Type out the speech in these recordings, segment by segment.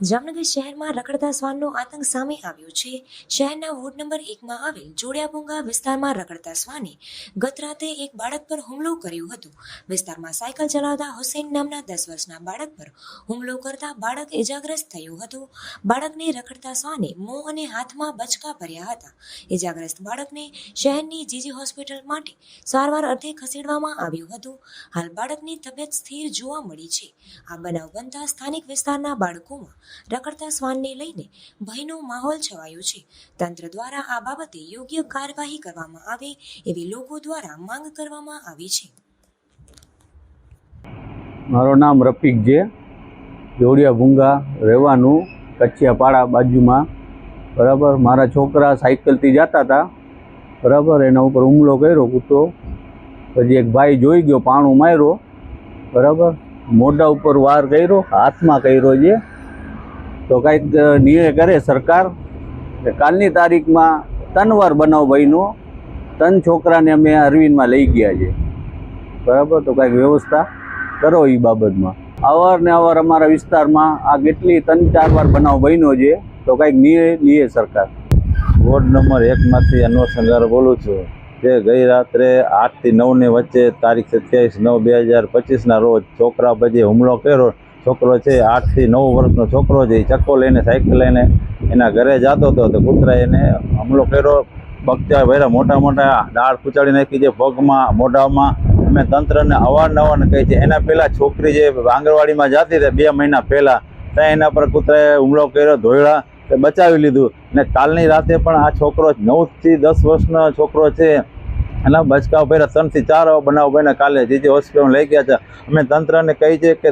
જામનગર શહેરમાં રખડતા શ્વાનનો આતંક સામે આવ્યો છે. શહેરના વોર્ડ નંબર એકમાં આવેલ જોડિયાભૂંગા વિસ્તારમાં રખડતા શ્વાને ગત રાતે એક બાળક પર હુમલો કર્યો હતો. વિસ્તારમાં સાયકલ ચલાવતા હુસેન નામના દસ વર્ષના બાળક પર હુમલો કરતા બાળક ઇજાગ્રસ્ત થયું હતું. બાળકને રખડતા શ્વાને મોં અને હાથમાં બચકા ભર્યા હતા. ઇજાગ્રસ્ત બાળકને શહેરની જીજી હોસ્પિટલ માટે સારવાર અર્થે ખસેડવામાં આવ્યું હતું. હાલ બાળકની તબિયત સ્થિર જોવા મળી છે. આ બનાવ બનતા સ્થાનિક વિસ્તારના બાળકોમાં રખડતા શ્વાનને લઈને ભયનો માહોલ છવાયો છે. તંત્ર દ્વારા આ બાબતે યોગ્ય કાર્યવાહી કરવામાં આવે એવી લોકો દ્વારા માંગ કરવામાં આવી છે. મારું નામ રફીક જે જોડિયા ભૂંગા, રહેવાનું કચ્છિયાપાડા બાજુમાં. બરાબર? મારા છોકરા સાયકલથી જતા હતા બરાબર? એના ઉપર હુમલો કર્યો કૂતો. પછી એક ભાઈ જોઈ ગયો, પાણું માર્યો. બરાબર? મોઢા ઉપર વાર કર્યો, હાથમાં કર્યો છે તો કાંઈક નિર્ણય કરે સરકાર કે કાલની તારીખમાં ત્રણ વાર બનાવ બન્યો. ત્રણ છોકરાને અમે અરવિંદમાં લઈ ગયા છે. બરાબર? તો કાંઈક વ્યવસ્થા કરો એ બાબતમાં. અવારને અવાર અમારા વિસ્તારમાં આ કેટલી ત્રણ ચાર વાર બનાવ બન્યો છે, તો કાંઈક નિર્ણય લઈએ સરકાર. વોર્ડ નંબર એકમાંથી અનવર સંગાર બોલું છું. જે ગઈ રાત્રે આઠથી નવની વચ્ચે તારીખ સત્યાવીસ નવ બે હજાર પચીસના રોજ છોકરા પછી હુમલો કર્યો. છોકરો છે, આઠથી નવ વર્ષનો છોકરો છે, એ ચક્કો લઈને, સાયકલ લઈને એના ઘરે જતો હતો તો કૂતરાએ એને હુમલો કર્યો. બગચા ભર્યા, મોટા મોટા દાળ કૂચાડી નાખી છે, પગમાં, મોઢામાં. અમે તંત્રને અવારનવાર કહી છે, એના પહેલાં છોકરી જે આંગણવાડીમાં જતી હતી, બે મહિના પહેલાં, ત્યાં એના પર કૂતરાએ હુમલો કર્યો, ધોયડા તે બચાવી લીધું. ને કાલની રાતે પણ આ છોકરો નવથી દસ વર્ષનો છોકરો છે. એના બચકાઓ ભર્યા, ત્રણથી ચાર બનાવ બને કાલે જે જે હોસ્પિટલ લઈ ગયા છે, અમે તંત્રને કહી છે કે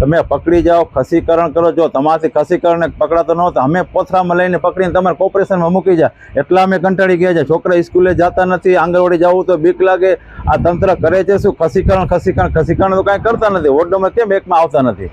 તમે પકડી જાઓ, ખસીકરણ કરો. જો તમારાથી ખસીકરણ પકડાતો ન તો અમે પોથરામાં લઈને પકડીને તમારે કોર્પોરેશનમાં મૂકી જાય એટલા અમે કંટાળી ગયા છે. છોકરા સ્કૂલે જતા નથી, આંગણવાડી જવું તો બીક લાગે. આ તંત્ર કરે છે શું? ખસીકરણ ખસીકરણ ખસીકરણ તો કાંઈ કરતા નથી. વોર્ડોમાં કેમ એકમાં આવતા નથી?